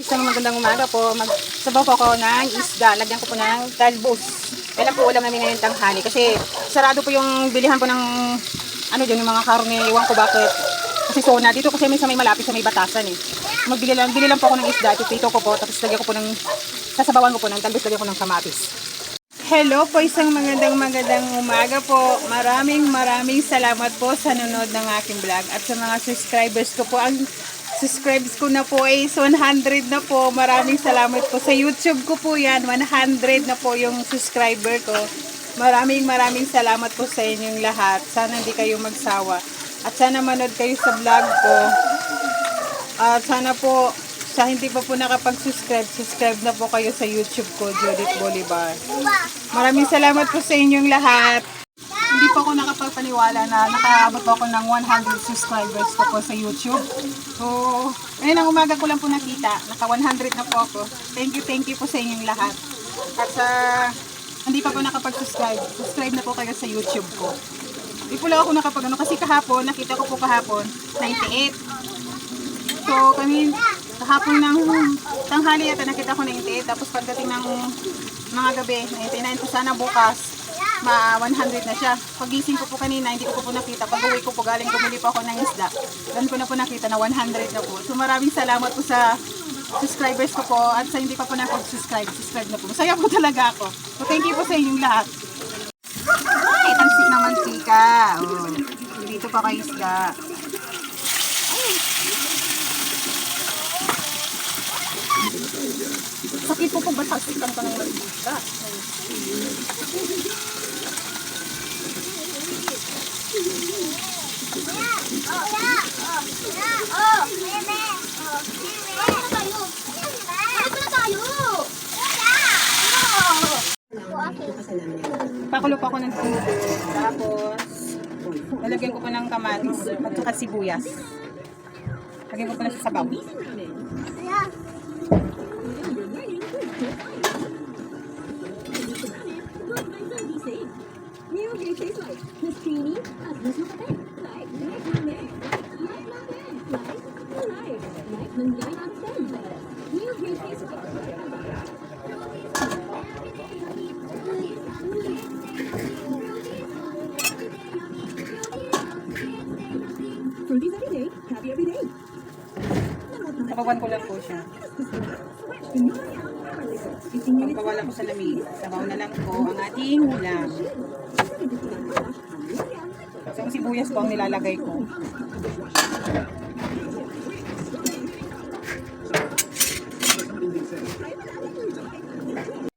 Isang magandang umaga po. Magsabaw po ako ng isda. Lagyan ko po ng talbos. Kailan po ulam namin ngayon tanghali. Kasi sarado po yung bilihan po ng ano dyan, yung mga karne. Iwan ko bakit. Kasi sona. Dito kasi may sa may malapit sa may batasan eh. Magbili lang, bili lang po ako ng isda. Tupito ko po. Tapos lagyan ko po ng, sasabawan ko po ng talbos. Lagyan ko ng kamatis. Hello po, isang magandang magandang umaga po. Maraming maraming salamat po sa nanonood ng aking vlog at sa mga subscribers ko po. Ang subscribes ko na po is 100 na po. Maraming salamat po. Sa YouTube ko po yan, 100 na po yung subscriber ko. Maraming maraming salamat po sa inyong lahat. Sana hindi kayo magsawa. At sana manood kayo sa vlog ko. At sana po, sa hindi pa po nakapag-subscribe, subscribe na po kayo sa YouTube ko, Judith Bolivar. Maraming salamat po sa inyong lahat. Ako nakapagpaniwala na nakaabot po ako ng 100 subscribers ko po sa YouTube. So, ngayon ang umaga ko lang po nakita. Naka 100 na po ako. Thank you, thank you po sa inyong lahat. At sa hindi pa po nakapag-subscribe, subscribe na po kayo sa YouTube ko. Hindi po lang ako nakapag ano, kasi kahapon, nakita ko po kahapon, 98. So, kami, kahapon ng tanghali yata nakita ko 98. Tapos pagdating ng mga gabi, 99 po sana bukas, ma 100 na siya. Pagising ko po kanina, hindi ko po, nakita. Pag uwi ko po, galing bumili po ako ng isda. Doon ko na po nakita na 100 na po. So, maraming salamat po sa subscribers ko po at sa hindi pa po nakapag-subscribe, subscribe na po. Masaya po talaga ako. So, thank you po sa inyong lahat. Ay, tansik na mantika. Oh, dito pa kayo isda. Sakit po po ba tasikan ka ng mantika? Pakulo pa ako ng tubig. Tapos, lalagyan ko pa ng kamatis at saka sibuyas. Lagyan ko pa sa sabaw. Fruities Sabawan ko lang po siya. Pagpawala ko sa lamig. Sabaw na lang po ang ating ulam. So, ang sibuyas po ang nilalagay ko.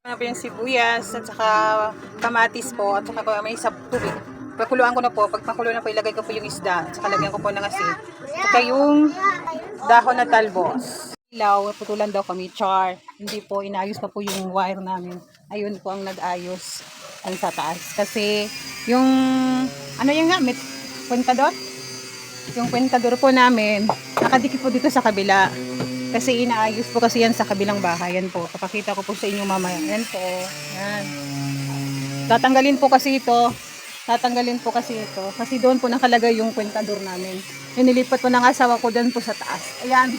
Ano po yung sibuyas at saka kamatis po at saka may isang tubig. Pakuluan ko na po. Pag pakulo na po, ilagay ko po yung isda. At saka lagyan ko po ng asin. Saka yung dahon na talbos. Ilaw, putulan daw kami, char. Hindi po, inayos pa po yung wire namin. Ayun po ang nag-ayos ang sa taas. Kasi yung, ano yung nga, may kwentador? Yung kwentador po namin, nakadikit po dito sa kabila. Kasi inaayos po kasi yan sa kabilang bahay. Yan po, papakita ko po sa inyo mamaya. Yan po, yan. Tatanggalin po kasi ito. Tatanggalin po kasi ito. Kasi doon po nakalagay yung kwentador namin. Yung nilipat po ng asawa ko doon po sa taas. Ayan.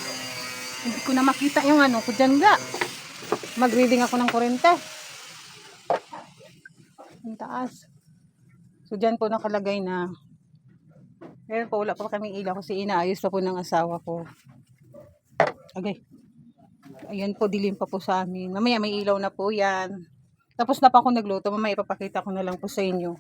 Hindi ko na makita yung ano ko dyan ga. Mag-reading ako ng kurente. Ang taas. So dyan po nakalagay na. Ngayon po wala pa kaming ilaw kasi inaayos pa po ng asawa ko. Okay. Ayan po, dilim pa po sa amin. Mamaya may ilaw na po yan. Tapos na pa ako nagluto. Mamaya ipapakita ko na lang po sa inyo.